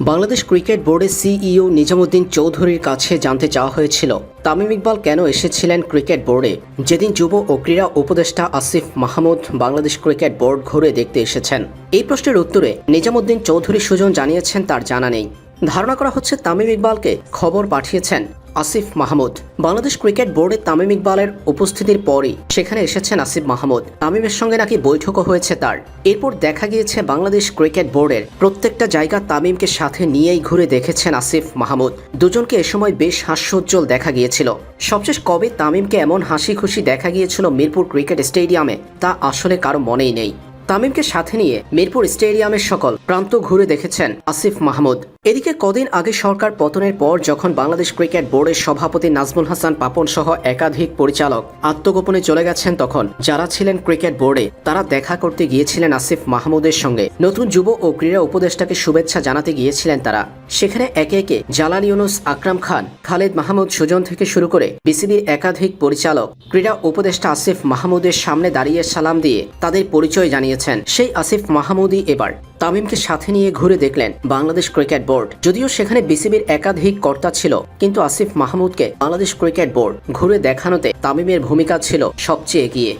Bangladesh cricket বোর্ডের CEO Nizamuddin চৌধুরীর কাছে জানতে চাওয়া হয়েছিল, তামিম ইকবাল কেন এসেছিলেন ক্রিকেট বোর্ডে? যেদিন যুব ও ক্রীড়া উপদেষ্টা আসিফ মাহমুদ বাংলাদেশ ক্রিকেট বোর্ড ঘুরে দেখতে এসেছেন। এই প্রশ্নের উত্তরে নিজামুদ্দিন চৌধুরী সুজন জানিয়েছেন, তার জানা নেই। ধারণা করা হচ্ছে, তামিম ইকবালকে খবর পাঠিয়েছেন আসিফ মাহমুদ। বাংলাদেশ ক্রিকেট বোর্ডে তামিম ইকবালের উপস্থিতির পরই সেখানে এসেছেন আসিফ মাহমুদ। তামিমের সঙ্গে নাকি বৈঠকও হয়েছে তার। এরপর দেখা গিয়েছে বাংলাদেশ ক্রিকেট বোর্ডের প্রত্যেকটা জায়গা তামিমকে সাথে নিয়েই ঘুরে দেখেছেন আসিফ মাহমুদ। দুজনকে এ সময় বেশ হাস্যোজ্জ্বল দেখা গিয়েছিল। সবশেষ কবে তামিমকে এমন হাসি খুশি দেখা গিয়েছিল মিরপুর ক্রিকেট স্টেডিয়ামে, তা আসলে কারও মনেই নেই। তামিমকে সাথে নিয়ে মিরপুর স্টেডিয়ামের সকল প্রান্ত ঘুরে দেখেছেন আসিফ মাহমুদ। এদিকে কদিন আগে সরকার পতনের পর যখন বাংলাদেশ ক্রিকেট বোর্ডের সভাপতি নাজমুল হাসান পাপন সহ একাধিক পরিচালক আত্মগোপনে চলে গেছেন তখন, যারা ছিলেন ক্রিকেট বোর্ডে, তারা দেখা করতে গিয়েছিলেন আসিফ মাহমুদের সঙ্গে। নতুন যুব ও ক্রীড়া উপদেষ্টাকে শুভেচ্ছা জানাতে গিয়েছিলেন তারা। সেখানে একে একে জালাল ইউনুস, আকরাম খান, খালেদ মাহমুদ সুজন থেকে শুরু করে বিসিবির একাধিক পরিচালক, ক্রীড়া উপদেষ্টা আসিফ মাহমুদের সামনে দাঁড়িয়ে সালাম দিয়ে তাদের পরিচয় জানিয়েছেন। সেই আসিফ মাহমুদই এবার তামিমকে সাথে নিয়ে ঘুরে দেখলেন বাংলাদেশ ক্রিকেট বোর্ড। যদিও সেখানে বিসিবির একাধিক কর্তা ছিল, কিন্তু আসিফ মাহমুদকে বাংলাদেশ ক্রিকেট বোর্ড ঘুরে দেখানোতে তামিমের ভূমিকা ছিল সবচেয়ে এগিয়ে।